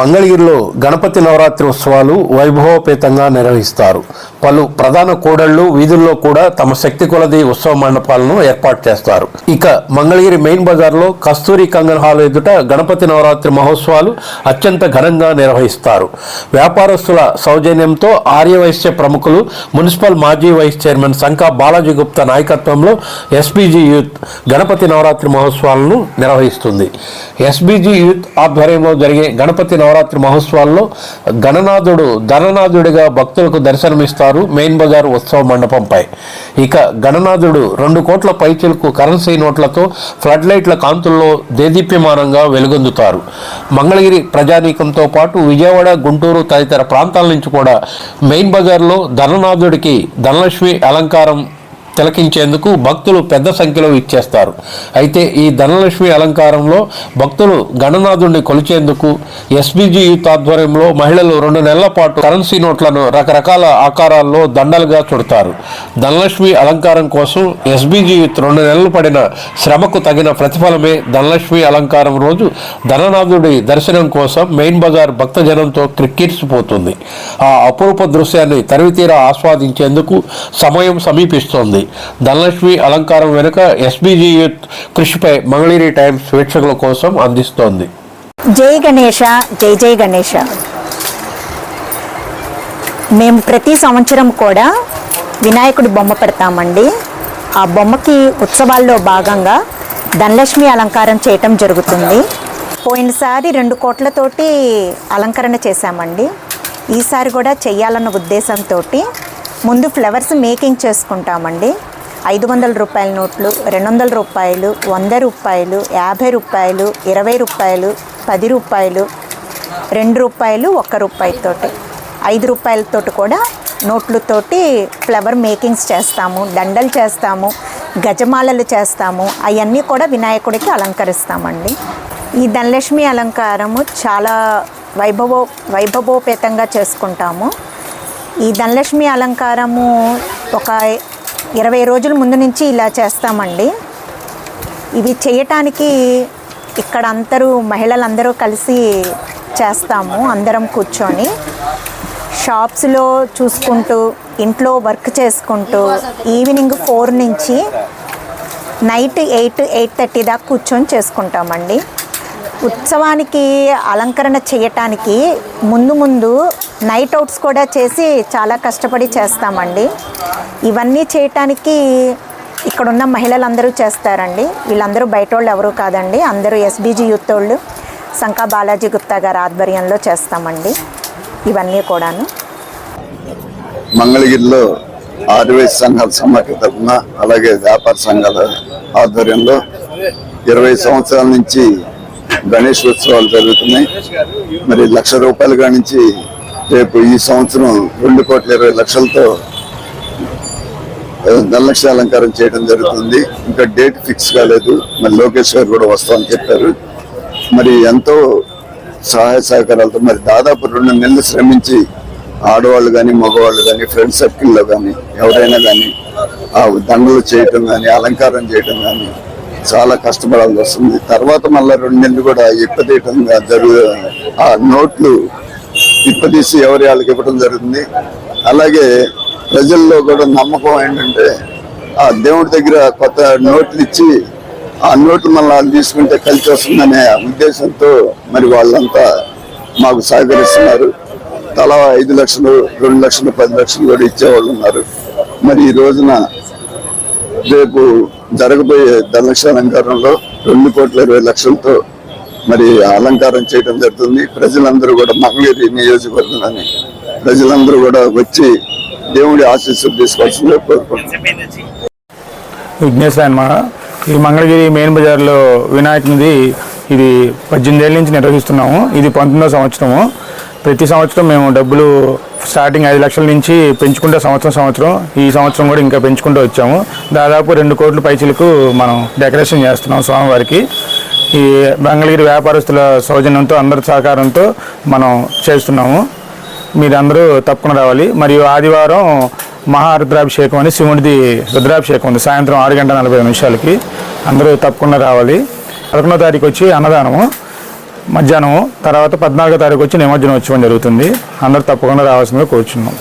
మంగళగిరిలో గణపతి నవరాత్రి ఉత్సవాలు వైభవోపేతంగా నిర్వహిస్తారు. పలు ప్రధాన కూడళ్ళు వీధుల్లో కూడా తమ శక్తి కొలది ఉత్సవ మండపాలను ఏర్పాటు చేస్తారు. ఇక మంగళగిరి మెయిన్ బజార్లో కస్తూరి కంగన్ హాల్ ఎదుట గణపతి నవరాత్రి మహోత్సవాలు అత్యంత ఘనంగా నిర్వహిస్తారు. వ్యాపారస్తుల సౌజన్యంతో ఆర్యవైశ్య ప్రముఖులు మున్సిపల్ మాజీ వైస్ చైర్మన్ శంకా బాలాజీ గుప్తా నాయకత్వంలో ఎస్బీజీ యూత్ గణపతి నవరాత్రి మహోత్సవాలను నిర్వహిస్తుంది. ఎస్బీజీ యూత్ ఆధ్వర్యంలో జరిగే గణపతి నవరాత్రి నవరాత్రి మహోత్సవాల్లో గణనాథుడు ధననాథుడిగా భక్తులకు దర్శనమిస్తారు మెయిన్ బజార్ ఉత్సవ మండపంపై. ఇక గణనాథుడు రెండు కోట్ల పైచిలకు కరెన్సీ నోట్లతో ఫ్లడ్ లైట్ల కాంతుల్లో దేదీప్యమానంగా వెలుగొందుతారు. మంగళగిరి ప్రజానీకంతో పాటు విజయవాడ గుంటూరు తదితర ప్రాంతాల నుంచి కూడా మెయిన్ బజార్లో ధననాథుడికి ధనలక్ష్మి అలంకారం తిలకించేందుకు భక్తులు పెద్ద సంఖ్యలో ఇచ్చేస్తారు అయితే ఈ ధనలక్ష్మి అలంకారంలో భక్తులు గణనాథుడిని కొలిచేందుకు ఎస్బీజీ యూత్ ఆధ్వర్యంలో మహిళలు రెండు నెలల పాటు కరెన్సీ నోట్లను రకరకాల ఆకారాల్లో దండలుగా చుడతారు. ధనలక్ష్మి అలంకారం కోసం ఎస్బీజీ యూత్ రెండు నెలలు పడిన శ్రమకు తగిన ప్రతిఫలమే ధనలక్ష్మి అలంకారం రోజు ధననాథుడి దర్శనం కోసం మెయిన్ బజార్ భక్తజనంతో క్రిక్కిర్చిపోతుంది ఆ అపురూప దృశ్యాన్ని తరివితీరా ఆస్వాదించేందుకు సమయం సమీపిస్తోంది. ధనలక్ష్మి అలంకారం వెనుక ఎస్బీజీ యూత్ కృషిపై మంగళగిరి టైమ్స్ వీక్షకుల కోసం అందిస్తోంది. జై గణేష జై జై గణేష. మేము ప్రతి సంవత్సరం కూడా వినాయకుడి బొమ్మ పెడతామండి. ఆ బొమ్మకి ఉత్సవాల్లో భాగంగా ధనలక్ష్మి అలంకారం చేయటం జరుగుతుంది. పోయినసారి రెండు కోట్లతోటి అలంకరణ చేశామండి. ఈసారి కూడా చేయాలన్న ఉద్దేశంతో ముందు ఫ్లవర్స్ మేకింగ్ చేసుకుంటామండి. ఐదు వందల రూపాయల నోట్లు రెండు వందల రూపాయలు వంద రూపాయలు యాభై రూపాయలు ఇరవై రూపాయలు పది రూపాయలు రెండు రూపాయలు ఒక్క రూపాయలతోటి ఐదు రూపాయలతోటి కూడా నోట్లతోటి ఫ్లవర్ మేకింగ్స్ చేస్తాము దండలు చేస్తాము గజమాలలు చేస్తాము అవన్నీ కూడా వినాయకుడికి అలంకరిస్తామండి. ఈ ధనలక్ష్మి అలంకారము చాలా వైభవో వైభవోపేతంగా చేసుకుంటాము. ఈ ధనలక్ష్మి అలంకారము ఒక ఇరవై రోజుల ముందు నుంచి ఇలా చేస్తామండి. ఇవి చేయటానికి ఇక్కడ అందరూ మహిళలందరూ కలిసి చేస్తాము అందరం కూర్చొని. షాప్స్లో చూసుకుంటూ ఇంట్లో వర్క్ చేసుకుంటూ ఈవినింగ్ ఫోర్ నుంచి నైట్ ఎయిట్ ఎయిట్ థర్టీ దాకా కూర్చొని చేసుకుంటామండి. ఉత్సవానికి అలంకరణ చేయటానికి ముందు ముందు నైట్ అవుట్స్ కూడా చేసి చాలా కష్టపడి చేస్తామండి. ఇవన్నీ చేయటానికి ఇక్కడున్న మహిళలందరూ చేస్తారండి. వీళ్ళందరూ బయట వాళ్ళు ఎవరు కాదండి. అందరూ ఎస్బీజీ యూత్ వాళ్ళు శంకా బాలాజీ గుప్తా గారి ఆధ్వర్యంలో చేస్తామండి. ఇవన్నీ కూడాను. మంగళగిరిలో ఆర్వేస్ సంఘాల సమాఖ్య తరఫున అలాగే వ్యాపార సంఘాల ఆధ్వర్యంలో ఇరవై సంవత్సరాల నుంచి గణేష్ ఉత్సవాలు జరుగుతున్నాయి. మరి లక్ష రూపాయలు కాడి రేపు ఈ సంవత్సరం రెండు కోట్ల ఇరవై లక్షలతో నల్లక్ష అలంకారం చేయడం జరుగుతుంది. ఇంకా డేట్ ఫిక్స్ కాలేదు. మరి లోకేష్ గారు కూడా వస్తామని చెప్పారు. మరి ఎంతో సహాయ సహకారాలతో మరి దాదాపు రెండు నెలలు శ్రమించి ఆడవాళ్ళు కానీ మగవాళ్ళు కానీ ఫ్రెండ్ సర్కిల్లో కానీ ఎవరైనా కానీ ఆ దండలు చేయటం కానీ అలంకారం చేయటం కానీ చాలా కష్టపడాల్సి వస్తుంది. తర్వాత మళ్ళీ రెండు నెలలు కూడా ఇప్పతీయటం జరుగు ఆ నోట్లు ఇప్పదీసి ఎవరి వాళ్ళకి ఇవ్వడం జరుగుతుంది. అలాగే ప్రజల్లో కూడా నమ్మకం ఏంటంటే ఆ దేవుడి దగ్గర కొత్త నోట్లు ఇచ్చి ఆ నోట్లు మళ్ళీ తీసుకుంటే కలిసి వస్తుందనే ఉద్దేశంతో మరి వాళ్ళంతా మాకు సహకరిస్తున్నారు. తలా ఐదు లక్షలు రెండు లక్షలు పది లక్షలు కూడా ఇచ్చేవాళ్ళు ఉన్నారు. మరి ఈ రోజున రేపు జరగబోయే ధనలక్ష అలంకారంలో రెండు కోట్ల ఇరవై లక్షలతో మరి అలంకారం చేయడం జరుగుతుంది. ప్రజలందరూ కూడా మంగళగిరి నియోజకవర్గాన్ని ప్రజలందరూ కూడా వచ్చి దేవుడి ఆశీస్సులు తీసుకోవాల్సిందే కోరుకుంటున్నాను విఘ్నేశ్వర ఈ మంగళగిరి మెయిన్ బజార్లో వినాయకునిది ఇది పద్దెనిమిది ఏళ్ళ నుంచి నిర్వహిస్తున్నాము. ఇది పంతొమ్మిదో సంవత్సరము. ప్రతి సంవత్సరం మేము డబ్బులు స్టార్టింగ్ ఐదు లక్షల నుంచి పెంచుకుంటే సంవత్సరం సంవత్సరం ఈ సంవత్సరం కూడా ఇంకా పెంచుకుంటూ వచ్చాము. దాదాపు రెండు కోట్ల పైచీలకు మనం డెకరేషన్ చేస్తున్నాం స్వామివారికి. ఈ మంగళగిరి వ్యాపారస్తుల సౌజన్యంతో అందరి సహకారంతో మనం చేస్తున్నాము. మీరందరూ తప్పకుండా రావాలి. మరియు ఆదివారం మహారుద్రాభిషేకం అని శివుడిది రుద్రాభిషేకం ఉంది. సాయంత్రం ఆరు గంటల నలభై నిమిషాలకి. అందరూ తప్పకుండా రావాలి. పదకొండో తారీఖు వచ్చి అన్నదానము. మధ్యాహ్నం తర్వాత పద్నాలుగో తారీఖు వచ్చి నిమజ్జనం ఉత్సవం జరుగుతుంది. అందరూ తప్పకుండా రావాల్సిందిగా కోరుచున్నాం.